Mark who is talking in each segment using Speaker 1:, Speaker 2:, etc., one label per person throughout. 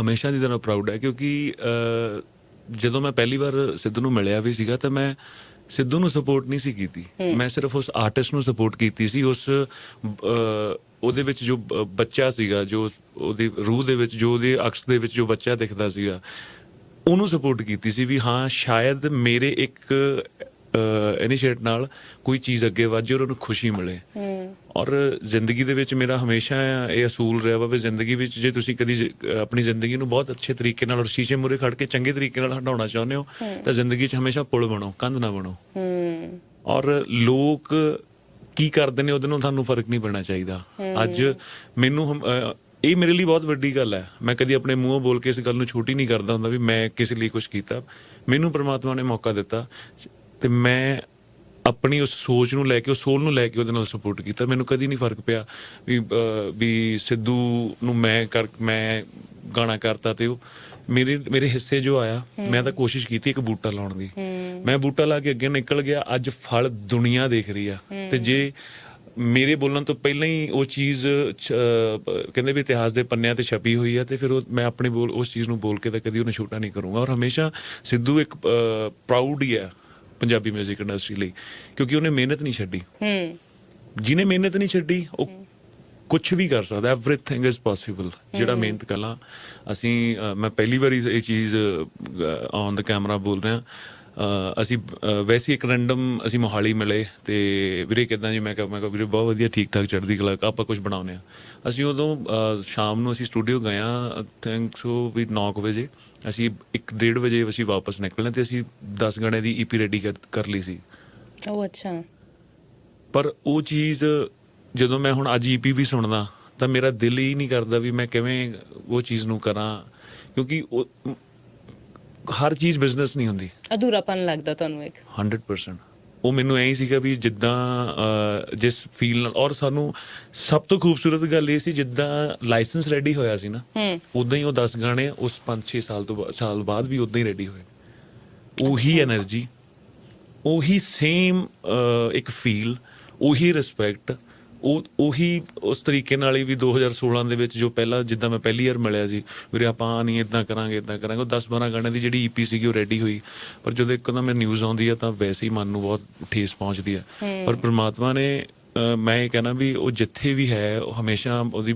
Speaker 1: ਹਮੇਸ਼ਾ ਦੀ ਤਰ੍ਹਾਂ ਪ੍ਰਾਊਡ ਹੈ ਕਿਉਂਕਿ ਜਦੋਂ ਮੈਂ ਪਹਿਲੀ ਵਾਰ ਸਿੱਧੂ ਨੂੰ ਮਿਲਿਆ ਵੀ ਸੀਗਾ ਤਾਂ ਮੈਂ ਸਿੱਧੂ ਨੂੰ ਸਪੋਰਟ ਨਹੀਂ ਸੀ ਕੀਤੀ। ਮੈਂ ਸਿਰਫ ਉਸ ਆਰਟਿਸਟ ਨੂੰ ਸਪੋਰਟ ਕੀਤੀ ਸੀ ਉਸ ਉਹਦੇ ਵਿੱਚ ਜੋ ਬੱਚਾ ਸੀਗਾ ਜੋ ਉਹਦੀ ਰੂਹ ਦੇ ਵਿੱਚ ਜੋ ਉਹਦੇ ਅਕਸ ਦੇ ਵਿੱਚ ਜੋ ਬੱਚਾ ਦਿਖਦਾ ਸੀਗਾ ਉਹਨੂੰ ਸਪੋਰਟ ਕੀਤੀ ਸੀ ਵੀ ਹਾਂ ਸ਼ਾਇਦ ਮੇਰੇ ਇੱਕ ਇਨੀਸ਼ੀਏਟ ਨਾਲ ਕੋਈ ਚੀਜ਼ ਅੱਗੇ ਵਧੇ ਔਰ ਉਹਨੂੰ ਖੁਸ਼ੀ ਮਿਲੇ। ਔਰ ਜ਼ਿੰਦਗੀ ਦੇ ਵਿੱਚ ਮੇਰਾ ਹਮੇਸ਼ਾ ਇਹ ਅਸੂਲ ਰਿਹਾ ਵਾ ਵੀ ਜ਼ਿੰਦਗੀ ਵਿੱਚ ਜੇ ਤੁਸੀਂ ਕਦੀ ਆਪਣੀ ਜ਼ਿੰਦਗੀ ਨੂੰ ਬਹੁਤ ਅੱਛੇ ਤਰੀਕੇ ਨਾਲ ਔਰ ਸ਼ੀਸ਼ੇ ਮੂਰੇ ਖੜ ਕੇ ਚੰਗੇ ਤਰੀਕੇ ਨਾਲ ਹਟਾਉਣਾ ਚਾਹੁੰਦੇ ਹੋ ਤਾਂ ਜ਼ਿੰਦਗੀ 'ਚ ਹਮੇਸ਼ਾ ਪੁਲ ਬਣੋ ਕੰਧ ਨਾ ਬਣੋ। ਔਰ ਲੋਕ ਕੀ ਕਰਦੇ ਨੇ ਉਹਦੇ ਨਾਲ ਸਾਨੂੰ ਫ਼ਰਕ ਨਹੀਂ ਪੈਣਾ ਚਾਹੀਦਾ। ਅੱਜ ਮੈਨੂੰ ਇਹ ਮੇਰੇ ਲਈ ਬਹੁਤ ਵੱਡੀ ਗੱਲ ਹੈ। ਮੈਂ ਕਦੀ ਆਪਣੇ ਮੂੰਹੋਂ ਬੋਲ ਕੇ ਇਸ ਗੱਲ ਨੂੰ ਛੋਟੀ ਨਹੀਂ ਕਰਦਾ ਹੁੰਦਾ ਵੀ ਮੈਂ ਕਿਸੇ ਲਈ ਕੁਝ ਕੀਤਾ। ਮੈਨੂੰ ਪ੍ਰਮਾਤਮਾ ਨੇ ਮੌਕਾ ਦਿੱਤਾ। ਤੇ ਮੈਂ ਆਪਣੀ ਉਸ ਸੋਚ ਨੂੰ ਲੈ ਕੇ ਉਸ ਸੋਲ ਨੂੰ ਲੈ ਕੇ ਉਹਦੇ ਨਾਲ ਸਪੋਰਟ ਕੀਤਾ। ਮੈਨੂੰ ਕਦੀ ਨਹੀਂ ਫ਼ਰਕ ਪਿਆ ਵੀ ਵੀ ਸਿੱਧੂ ਨੂੰ ਮੈਂ ਕਰ ਮੈਂ ਗਾਣਾ ਕਰਤਾ ਤੇ ਉਹ ਮੇਰੇ ਮੇਰੇ ਹਿੱਸੇ ਜੋ ਆਇਆ ਮੈਂ ਤਾਂ ਕੋਸ਼ਿਸ਼ ਕੀਤੀ ਇੱਕ ਬੂਟਾ ਲਾਉਣ ਦੀ। ਮੈਂ ਬੂਟਾ ਲਾ ਕੇ ਅੱਗੇ ਨਿਕਲ ਗਿਆ ਅੱਜ ਫਲ ਦੁਨੀਆ ਦੇਖ ਰਹੀ ਆ। ਤੇ ਜੇ ਮੇਰੇ ਬੋਲਣ ਤੋਂ ਪਹਿਲਾਂ ਹੀ ਉਹ ਚੀਜ਼ ਕਹਿੰਦੇ ਵੀ ਇਤਿਹਾਸ ਦੇ ਪੰਨਿਆਂ ਤੇ ਛਪੀ ਹੋਈ ਆ ਤੇ ਫਿਰ ਉਹ ਮੈਂ ਆਪਣੇ ਬੋਲ ਉਸ ਚੀਜ਼ ਨੂੰ ਬੋਲ ਕੇ ਤਾਂ ਕਦੀ ਉਹਨੂੰ ਛੋਟਾ ਨਹੀਂ ਕਰੂੰਗਾ। ਔਰ ਹਮੇਸ਼ਾ ਸਿੱਧੂ ਇੱਕ ਪ੍ਰਾਊਡ ਹੀ ਆ। ਪੰਜਾਬੀ 뮤직 ਇੰਡਸਟਰੀ ਲਈ ਕਿਉਂਕਿ ਉਹਨੇ ਮਿਹਨਤ ਨਹੀਂ ਛੱਡੀ।
Speaker 2: ਹੂੰ।
Speaker 1: ਜਿਹਨੇ ਮਿਹਨਤ ਨਹੀਂ ਛੱਡੀ ਉਹ ਕੁਝ ਵੀ ਕਰ ਸਕਦਾ ਐਵਰੀਥਿੰਗ ਇਜ਼ ਪੋਸੀਬਲ ਜਿਹੜਾ ਮਿਹਨਤ ਕਰਾਂ ਅਸੀਂ ਮੈਂ ਪਹਿਲੀ ਵਾਰੀ ਇਹ ਚੀਜ਼ ਔਨ ਦਾ ਕੈਮਰਾ ਬੋਲ ਰਿਹਾ। ਅਸੀਂ ਵੈਸੇ ਇੱਕ ਰੈਂਡਮ ਅਸੀਂ ਮੋਹਾਲੀ ਮਿਲੇ ਤੇ ਵੀਰੇ ਕਿਦਾਂ ਜੀ? ਮੈਂ ਕਿਹਾ ਮੈਂ ਕਿਹਾ ਵੀਰੇ ਬਹੁਤ ਵਧੀਆ ਠੀਕ ਠਾਕ ਚੜ੍ਹਦੀ ਕਲਾ ਆਪਾਂ ਕੁਝ ਬਣਾਉਨੇ ਆ ਅਸੀਂ ਉਦੋਂ ਸ਼ਾਮ ਨੂੰ ਅਸੀਂ ਸਟੂਡੀਓ ਗਏ ਆ ਥੈਂਕ ਸੋ ਵੀ 9 ਵਜੇ। ਅਸੀਂ 1:30 ਵਜੇ ਅਸੀਂ ਵਾਪਸ ਨਿਕਲਣਾ ਤੇ ਅਸੀਂ 10 ਗਾਣੇ ਦੀ ਈਪੀ ਰੈਡੀ ਕਰ ਲਈ ਸੀ।
Speaker 2: ਉਹ ਅੱਛਾ।
Speaker 1: ਪਰ ਉਹ ਚੀਜ਼ ਜਦੋਂ ਮੈਂ ਹੁਣ ਅੱਜ ਈਪੀ ਵੀ ਸੁਣਦਾ ਤਾਂ ਮੇਰਾ ਦਿਲ ਹੀ ਨਹੀਂ ਕਰਦਾ ਵੀ ਮੈਂ ਕਿਵੇਂ ਉਹ ਚੀਜ਼ ਨੂੰ ਕਰਾਂ। ਕਿਉਂਕਿ ਉਹ ਹਰ ਚੀਜ਼ ਬਿਜ਼ਨਸ ਨਹੀਂ ਹੁੰਦੀ।
Speaker 2: ਅਧੂਰਾਪਨ ਲੱਗਦਾ ਤੁਹਾਨੂੰ ਇੱਕ।
Speaker 1: 100% ਉਹ ਮੈਨੂੰ ਐਂ ਸੀਗਾ ਵੀ ਜਿੱਦਾਂ ਜਿਸ ਫੀਲ ਨਾਲ ਔਰ ਸਾਨੂੰ ਸਭ ਤੋਂ ਖੂਬਸੂਰਤ ਗੱਲ ਇਹ ਸੀ ਜਿੱਦਾਂ ਲਾਇਸੈਂਸ ਰੈਡੀ ਹੋਇਆ ਸੀ ਨਾ ਉਦਾਂ ਹੀ ਉਹ 10 ਗਾਣੇ ਉਸ 5-6 ਸਾਲ ਤੋਂ ਸਾਲ ਬਾਅਦ ਵੀ ਉਦਾਂ ਹੀ ਰੈਡੀ ਹੋਏ। ਉਹੀ એનર્ਜੀ ਉਹੀ ਸੇਮ ਇੱਕ ਫੀਲ ਉਹੀ ਰਿਸਪੈਕਟ ਉਹ ਉਹੀ ਉਸ ਤਰੀਕੇ ਨਾਲ ਹੀ ਵੀ 2016 ਦੇ ਵਿੱਚ ਜੋ ਪਹਿਲਾਂ ਜਿੱਦਾਂ ਮੈਂ ਪਹਿਲੀ ਵਾਰ ਮਿਲਿਆ ਸੀ ਵੀਰੇ ਆਪਾਂ ਨਹੀਂ ਇਦਾਂ ਕਰਾਂਗੇ ਇਦਾਂ ਕਰਾਂਗੇ ਉਹ 10 12 ਗਾਣਿਆਂ ਦੀ ਜਿਹੜੀ ਈਪੀ ਸੀਗੀ ਉਹ ਰੈਡੀ ਹੋਈ। ਪਰ ਜਦੋਂ ਇੱਕਦਮ ਮੈਂ ਨਿਊਜ਼ ਆਉਂਦੀ ਆ ਤਾਂ ਵੈਸੇ ਹੀ ਮਨ ਨੂੰ ਬਹੁਤ ਠੇਸ ਪਹੁੰਚਦੀ ਆ। ਪਰ ਪ੍ਰਮਾਤਮਾ ਨੇ ਮੈਂ ਇਹ ਕਹਿਣਾ ਵੀ ਉਹ ਜਿੱਥੇ ਵੀ ਹੈ ਉਹ ਹਮੇਸ਼ਾ ਉਹਦੀ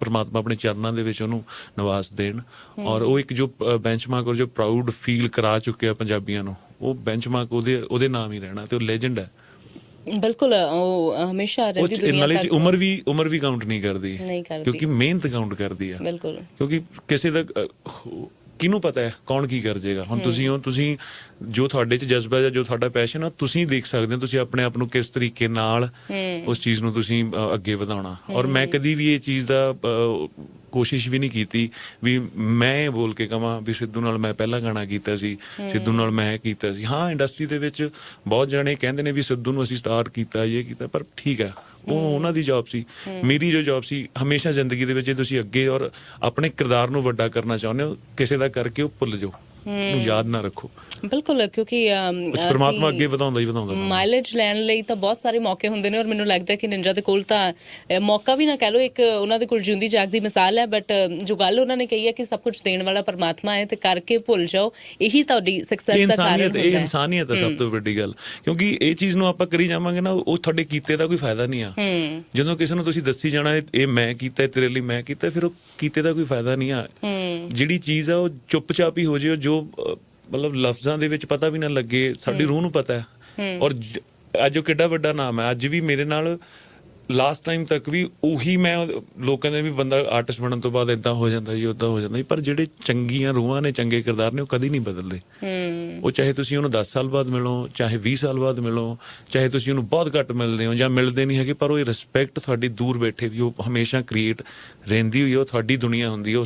Speaker 1: ਪ੍ਰਮਾਤਮਾ ਆਪਣੇ ਚਰਨਾਂ ਦੇ ਵਿੱਚ ਉਹਨੂੰ ਨਿਵਾਸ ਦੇਣ। ਔਰ ਉਹ ਇੱਕ ਜੋ ਬੈਂਚਮਾਰਕ ਔਰ ਜੋ ਪ੍ਰਾਊਡ ਫੀਲ ਕਰਾ ਚੁੱਕਿਆ ਪੰਜਾਬੀਆਂ ਨੂੰ ਉਹ ਬੈਂਚਮਾਰਕ ਉਹਦੇ ਉਹਦੇ ਨਾਮ ਹੀ ਰਹਿਣਾ ਤੇ ਉਹ ਲੈਜੈਂਡ ਹੈ
Speaker 2: ਬਿਲਕੁਲ ਉਹ ਹਮੇਸ਼ਾ
Speaker 1: ਉਹ
Speaker 2: ਰਹਿੰਦੀ
Speaker 1: ਚ
Speaker 2: ਦੁਨੀਆ
Speaker 1: ਨਾਲੇ
Speaker 2: ਤੱਕ।
Speaker 1: ਉਮਰ ਵੀ ਉਮਰ ਵੀ ਕਾਊਂਟ ਨਹੀਂ ਕਰਦੀ।
Speaker 2: ਨਹੀਂ ਕਰਦੀ।
Speaker 1: ਕਿਉਂਕਿ ਮਿਹਨਤ ਕਾਊਂਟ ਕਰਦੀ ਆ।
Speaker 2: ਬਿਲਕੁਲ।
Speaker 1: ਕਿਉਂਕਿ ਕਿਸੇ ਦਾ ਹੋ- ਕਿਹਨੂੰ ਪਤਾ ਹੈ ਕੌਣ ਕੀ ਕਰ ਜਾਏਗਾ? ਹੁਣ ਤੁਸੀਂ ਹੋ ਤੁਸੀਂ ਜੋ ਤੁਹਾਡੇ ਚ ਜਜ਼ਬਾ ਹੈ ਜੋ ਤੁਹਾਡਾ ਪੈਸ਼ਨ ਆ ਤੁਸੀਂ ਦੇਖ ਸਕਦੇ ਹੋ ਤੁਸੀਂ ਆਪਣੇ ਆਪ ਨੂੰ ਕਿਸ ਤਰੀਕੇ ਨਾਲ ਉਸ ਚੀਜ਼ ਨੂੰ ਤੁਸੀਂ ਅੱਗੇ ਵਧਾਉਣਾ। ਔਰ ਮੈਂ ਕਦੀ ਵੀ ਇਹ ਚੀਜ਼ ਦਾ ਕੋਸ਼ਿਸ਼ ਵੀ ਨਹੀਂ ਕੀਤੀ ਵੀ ਮੈਂ ਇਹ ਬੋਲ ਕੇ ਕਹਾਂ ਵੀ ਸਿੱਧੂ ਨਾਲ ਮੈਂ ਪਹਿਲਾ ਗਾਣਾ ਕੀਤਾ ਸੀ ਸਿੱਧੂ ਨਾਲ ਮੈਂ ਇਹ ਕੀਤਾ ਸੀ। ਹਾਂ ਇੰਡਸਟਰੀ ਦੇ ਵਿੱਚ ਬਹੁਤ ਜਣੇ ਕਹਿੰਦੇ ਨੇ ਵੀ ਸਿੱਧੂ ਨੂੰ ਅਸੀਂ ਸਟਾਰਟ ਕੀਤਾ ਇਹ ਕੀਤਾ ਪਰ ਠੀਕ ਹੈ ਉਹ ਉਹਨਾਂ ਦੀ ਜੌਬ ਸੀ ਮੇਰੀ ਜੋ ਜੌਬ ਸੀ ਹਮੇਸ਼ਾ ਜ਼ਿੰਦਗੀ ਦੇ ਵਿੱਚ ਜੇ ਤੁਸੀਂ ਅੱਗੇ ਔਰ ਆਪਣੇ ਕਿਰਦਾਰ ਨੂੰ ਵੱਡਾ ਕਰਨਾ ਚਾਹੁੰਦੇ ਹੋ ਕਿਸੇ ਦਾ ਕਰਕੇ ਉਹ ਭੁੱਲ ਜਾਓ। ਉਹਨੂੰ ਯਾਦ ਨਾ ਰੱਖੋ।
Speaker 2: ਬਿਲਕੁਲ ਕਿਉਂਕਿ
Speaker 1: ਕੁਝ ਪ੍ਰਮਾਤਮਾ ਅੱਗੇ ਵਧਾਉਂਦਾ ਹੀ ਵਧਾਉਂਦਾ।
Speaker 2: ਮਾਈਲੇਜ ਲੈਣ ਲਈ ਤਾਂ ਬਹੁਤ ਸਾਰੇ ਮੌਕੇ ਹੁੰਦੇ ਨੇ ਔਰ ਮੈਨੂੰ ਲੱਗਦਾ ਕਿ ਨਿੰਜਾ ਦੇ ਕੋਲ ਤਾਂ ਮੌਕਾ ਵੀ ਨਾ ਕਹਿ ਲੋ ਇੱਕ ਉਹਨਾਂ ਦੇ ਕੋਲ ਜਿਉਂਦੀ ਜਾਗਦੀ ਮਿਸਾਲ ਹੈ ਬਟ ਜੋ ਗੱਲ ਉਹਨਾਂ ਨੇ ਕਹੀ ਹੈ ਕਿ ਸਭ ਕੁਝ ਦੇਣ ਵਾਲਾ ਪਰਮਾਤਮਾ ਹੈ ਤੇ ਕਰਕੇ ਭੁੱਲ ਜਾਓ ਇਹੀ ਤੁਹਾਡੀ ਸਕਸੈਸ ਦਾ ਕਾਰਨ
Speaker 1: ਇਨਸਾਨੀਅਤ ਇਹ
Speaker 2: ਹੁੰਦਾ ਹੈ।
Speaker 1: ਇਨਸਾਨੀਅਤ ਹੈ ਸਭ ਤੋਂ ਵੱਡੀ ਗੱਲ। ਕਿਉਂਕਿ ਇਹ ਚੀਜ਼ ਨੂੰ ਆਪਾਂ ਕਰੀ ਜਾਵਾਂਗੇ ਨਾ ਉਹ ਤੁਹਾਡੇ ਕੀਤੇ ਦਾ ਕੋਈ ਫਾਇਦਾ ਨਹੀਂ ਆ।
Speaker 2: ਹੂੰ
Speaker 1: ਜਦੋਂ ਕਿਸੇ ਨੂੰ ਤੁਸੀਂ ਦੱਸੀ ਜਾਣਾ ਇਹ- ਮੈਂ ਕੀਤਾ ਤੇਰੇ ਲਈ ਮੈਂ ਕੀਤਾ ਫਿਰ ਉਹ ਕੀਤੇ ਦਾ ਕੋਈ ਫਾਇਦਾ ਨਹੀਂ ਆ।
Speaker 2: ਹੂੰ
Speaker 1: ਜਿਹੜੀ ਚੀਜ਼ ਆ ਉਹ ਚੁੱਪਚਾਪ ਹੀ ਹੋ ਜੇ ਜੋ ਅਹ, ਮਤਲਬ ਲਫ਼ਜ਼ਾਂ ਦੇ ਵਿੱਚ ਪਤਾ ਵੀ ਨਾ ਲੱਗੇ ਸਾਡੀ ਰੂਹ ਨੂੰ ਪਤਾ ਹੈ। ਔਰ ਜ- ਅੱਜ ਉਹ ਕਿੱਡਾ ਵੱਡਾ ਨਾਮ ਹੈ। ਅੱਜ ਵੀ ਮੇਰੇ ਨਾਲ ਲਾਸਟ ਟਾਈਮ ਤੱਕ ਵੀ ਉਹੀ ਮੈਂ ਲੋਕਾਂ ਦੇ ਵੀ ਬੰਦਾ ਆਰਟਿਸਟ ਬਣਨ ਤੋਂ ਬਾਅਦ ਇਦਾਂ ਹੋ ਜਾਂਦਾ ਜੀ ਉਦਾਂ ਹੋ ਜਾਂਦਾ ਜੀ। ਪਰ ਜਿਹੜੇ ਚੰਗੀਆਂ ਰੂਹਾਂ ਨੇ ਚੰਗੇ ਕਿਰਦਾਰ ਨੇ ਉਹ ਕਦੀ ਨਹੀਂ ਬਦਲਦੇ।
Speaker 2: ਹੂੰ।
Speaker 1: ਉਹ ਚਾਹੇ ਤੁਸੀਂ ਉਹਨੂੰ 10 ਸਾਲ ਬਾਅਦ ਮਿਲੋ ਚਾਹੇ 20 ਸਾਲ ਬਾਅਦ ਮਿਲੋ ਚਾਹੇ ਤੁਸੀਂ ਉਹਨੂੰ ਬਹੁਤ ਘੱਟ ਮਿਲਦੇ ਹੋ ਜਾਂ ਮਿਲਦੇ ਨਹੀਂ ਹੈਗੇ ਪਰ ਉਹ ਰਿਸਪੈਕਟ ਤੁਹਾਡੀ ਦੂਰ ਬੈਠੇ ਵੀ ਉਹ ਹਮੇਸ਼ਾ ਕ੍ਰੀਏਟ ਰਹਿੰਦੀ ਹੋਈ ਉਹ ਤੁਹਾਡੀ ਦੁਨੀਆ ਹੁੰਦੀ ਹੈ